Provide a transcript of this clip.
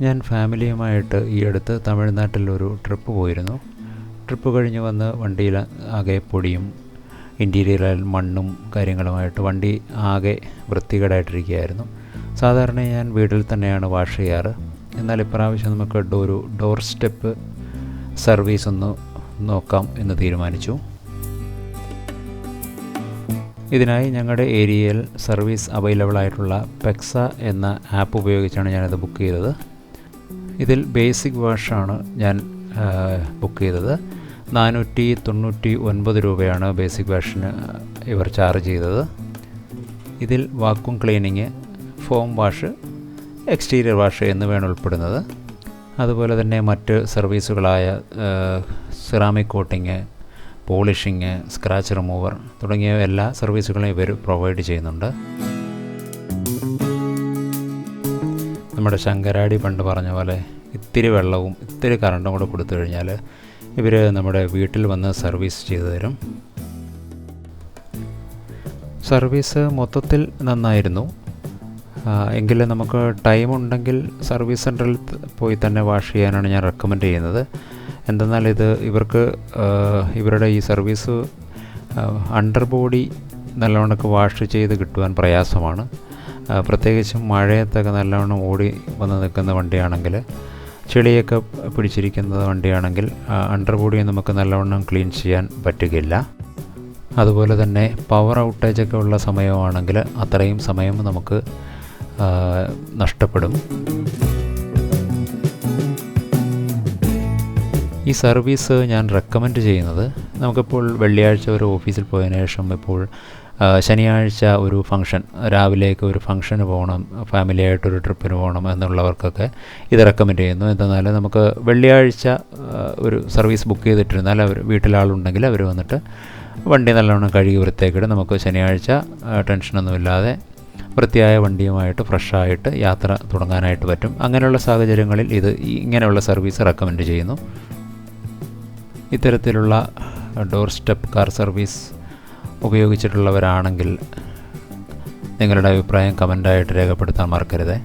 ഞാൻ ഫാമിലിയുമായിട്ട് ഈ അടുത്ത് തമിഴ്നാട്ടിൽ ഒരു ട്രിപ്പ് പോയിരുന്നു. ട്രിപ്പ് കഴിഞ്ഞ് വന്ന് വണ്ടിയിൽ ആകെ പൊടിയും ഇന്റീരിയറിൽ മണ്ണും കാര്യങ്ങളുമായിട്ട് വണ്ടി ആകെ വൃത്തികേടായിട്ടിരിക്കുകയായിരുന്നു. സാധാരണ ഞാൻ വീട്ടിൽ തന്നെയാണ് വാഷ് ചെയ്യാറ്. എന്നാൽ ഇപ്രാവശ്യം നമുക്ക് ഒരു ഡോർ സ്റ്റെപ്പ് സർവീസ് ഒന്ന് നോക്കാം എന്ന് തീരുമാനിച്ചു. ഇതിനായി ഞങ്ങളുടെ ഏരിയയിൽ സർവീസ് അവൈലബിൾ ആയിട്ടുള്ള പെക്സ എന്ന ആപ്പ് ഉപയോഗിച്ചാണ് ഞാനത് ബുക്ക് ചെയ്തത്. ഇതിൽ ബേസിക് വാഷാണ് ഞാൻ ബുക്ക് ചെയ്തത്. നാനൂറ്റി തൊണ്ണൂറ്റി ഒൻപത് രൂപയാണ് ബേസിക് വാഷിന് ഇവർ ചാർജ് ചെയ്തത്. ഇതിൽ vacuum cleaning foam wash exterior wash എന്നിവയാണ് ഉൾപ്പെടുന്നത്. അതുപോലെ തന്നെ മറ്റ് സർവീസുകളായ ceramic coating polishing scratch remover തുടങ്ങിയ എല്ലാ സർവീസുകളും ഇവർ പ്രൊവൈഡ് ചെയ്യുന്നുണ്ട്. നമ്മുടെ ശങ്കരാടി പണ്ട് പറഞ്ഞ പോലെ ഇത്തിരി വെള്ളവും ഇത്തിരി കറണ്ടും കൂടെ കൊടുത്തു കഴിഞ്ഞാൽ ഇവർ നമ്മുടെ വീട്ടിൽ വന്ന് സർവീസ് ചെയ്തു തരും. സർവീസ് മൊത്തത്തിൽ നന്നായിരുന്നു. എങ്കിലും നമുക്ക് ടൈം ഉണ്ടെങ്കിൽ സർവീസ് സെന്ററിൽ പോയി തന്നെ വാഷ് ചെയ്യാനാണ് ഞാൻ റെക്കമെൻഡ് ചെയ്യുന്നത്. എന്തെന്നാൽ ഇത് ഇവർക്ക് ഇവരുടെ ഈ സർവീസ് അണ്ടർ ബോഡി നല്ലവണ്ണക്ക് വാഷ് ചെയ്ത് കിട്ടുവാൻ പ്രയാസമാണ്. പ്രത്യേകിച്ചും മഴയത്തൊക്കെ നല്ലവണ്ണം ഓടി വന്ന് നിൽക്കുന്ന വണ്ടിയാണെങ്കിൽ ചെളിയൊക്കെ പിടിച്ചിരിക്കുന്ന വണ്ടിയാണെങ്കിൽ അണ്ടർ ബോഡി നമുക്ക് നല്ലവണ്ണം ക്ലീൻ ചെയ്യാൻ പറ്റുകയില്ല. അതുപോലെ തന്നെ പവർ ഔട്ടേജ് ഒക്കെ ഉള്ള സമയമാണെങ്കിൽ അത്രയും സമയം നമുക്ക് നഷ്ടപ്പെടും. ഈ സർവീസ് ഞാൻ റെക്കമെൻഡ് ചെയ്യുന്നത് നമുക്കിപ്പോൾ വെള്ളിയാഴ്ച ഒരു ഓഫീസിൽ പോയതിനു ശേഷം ഇപ്പോൾ ശനിയാഴ്ച ഒരു ഫംഗ്ഷൻ രാവിലേക്ക് ഒരു ഫംഗ്ഷന് പോകണം ഫാമിലിയായിട്ടൊരു ട്രിപ്പിന് പോകണം എന്നുള്ളവർക്കൊക്കെ ഇത് റെക്കമെൻഡ് ചെയ്യുന്നു. എന്തെന്നാൽ നമുക്ക് വെള്ളിയാഴ്ച ഒരു സർവീസ് ബുക്ക് ചെയ്തിട്ടിരുന്നാൽ അവർ വീട്ടിലാളുണ്ടെങ്കിൽ അവർ വന്നിട്ട് വണ്ടി നല്ലവണ്ണം കഴുകി വൃത്തിയാക്കിയിട്ട് നമുക്ക് ശനിയാഴ്ച ടെൻഷനൊന്നുമില്ലാതെ വൃത്തിയായ വണ്ടിയുമായിട്ട് ഫ്രഷായിട്ട് യാത്ര തുടങ്ങാനായിട്ട് പറ്റും. അങ്ങനെയുള്ള സാഹചര്യങ്ങളിൽ ഇത് ഇങ്ങനെയുള്ള സർവീസ് റെക്കമെൻഡ് ചെയ്യുന്നു. ഇത്തരത്തിലുള്ള ഡോർ സ്റ്റെപ്പ് കാർ സർവീസ് ഉപയോഗിച്ചിട്ടുള്ളവരാണെങ്കിൽ നിങ്ങളുടെ അഭിപ്രായം കമന്റായിട്ട് രേഖപ്പെടുത്താൻ മറക്കരുതേ.